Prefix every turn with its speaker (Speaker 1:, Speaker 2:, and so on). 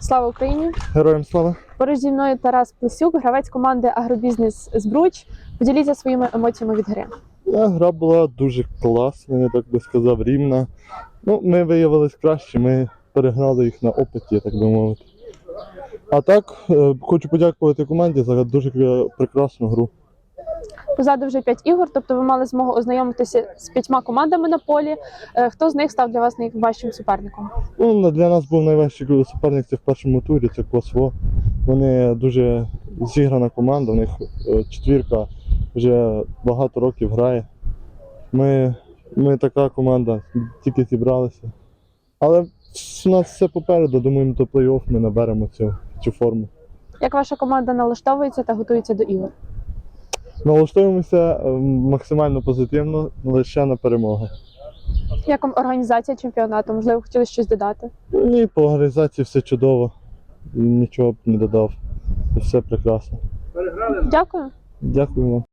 Speaker 1: Слава Україні!
Speaker 2: Героям слава!
Speaker 1: Поруч зі мною Тарас Плесюк, гравець команди Агробізнес Збруч. Поділіться своїми емоціями від гри.
Speaker 2: Е, Гра була дуже класна, я так би сказав, рівна. Ну, ми виявились краще, ми перегнали їх на опиті, так би мовити. А так, е, хочу подякувати команді за дуже прекрасну гру.
Speaker 1: Позаду вже п'ять ігор, тобто ви мали змогу ознайомитися з п'ятьма командами на полі. Е, Хто з них став для вас найважчим суперником?
Speaker 2: Ну, для нас був найважчий суперник це в першому турі, це Косво. Вони дуже зіграна команда, у них е, четвірка вже багато років грає. Ми, ми така команда, тільки зібралися. Але у нас все попереду, думаємо, до плей-офф ми наберемо цю, цю форму.
Speaker 1: Як ваша команда налаштовується та готується до ігор?
Speaker 2: Налаштуємося е, максимально позитивно, лише на перемоги.
Speaker 1: Як вам організація чемпіонату? Можливо, хотіли щось додати?
Speaker 2: Ні, по організації все чудово, нічого б не додав. Все прекрасно.
Speaker 1: Дякую.
Speaker 2: Дякую вам.